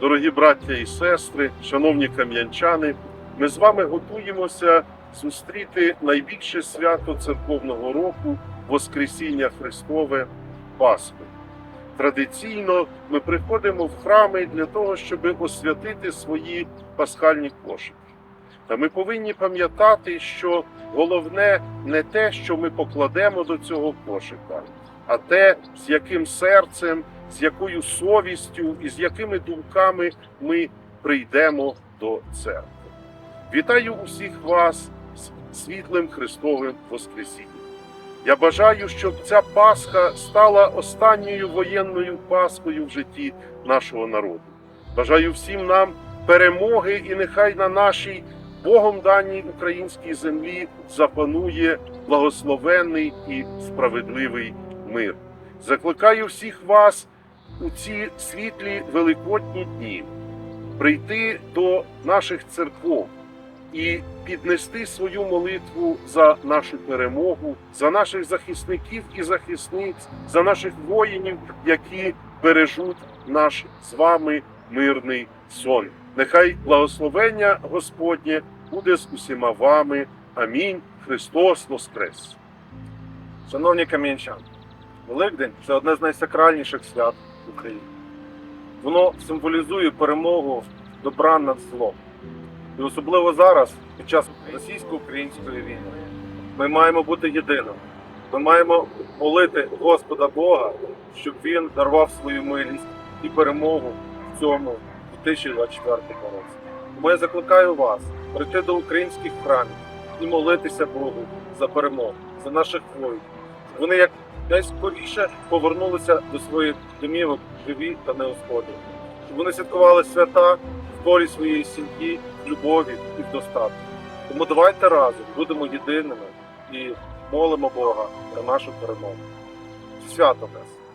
Дорогі браття і сестри, шановні кам'янчани, ми з вами готуємося зустріти найбільше свято церковного року Воскресіння Христове Пасху. Традиційно ми приходимо в храми для того, щоб освятити свої пасхальні кошики. Та ми повинні пам'ятати, що головне не те, що ми покладемо до цього кошика, а те, з яким серцем, з якою совістю і з якими думками ми прийдемо до церкви. Вітаю усіх вас з світлим Христовим Воскресінням. Я бажаю, щоб ця Пасха стала останньою воєнною Пасхою в житті нашого народу. Бажаю всім нам перемоги, і нехай на нашій Богом даній українській землі запанує благословенний і справедливий мир. Закликаю всіх вас у ці світлі великодні дні прийти до наших церков і піднести свою молитву за нашу перемогу, за наших захисників і захисниць, за наших воїнів, які бережуть наш з вами мирний сон. Нехай благословення Господнє буде з усіма вами. Амінь. Христос Воскрес! Шановні кам'янчани, Великдень це одне з найсакральніших свят в Україні. Воно символізує перемогу добра над злом. І особливо зараз, під час російсько-української війни, ми маємо бути єдиними. Ми маємо молити Господа Бога, щоб Він дарував свою милість і перемогу в цьому 2024 році. Тому я закликаю вас прийти до українських храмів і молитися Богу за перемогу, за наших воїнів. Вони як найскоріше повернулися до своїх домівок живі та неушкоджені. Щоб вони святкували свята в колі своєї сім'ї, в любові і в достатку. Тому давайте разом будемо єдиними і молимо Бога за нашу перемогу. Свято нас!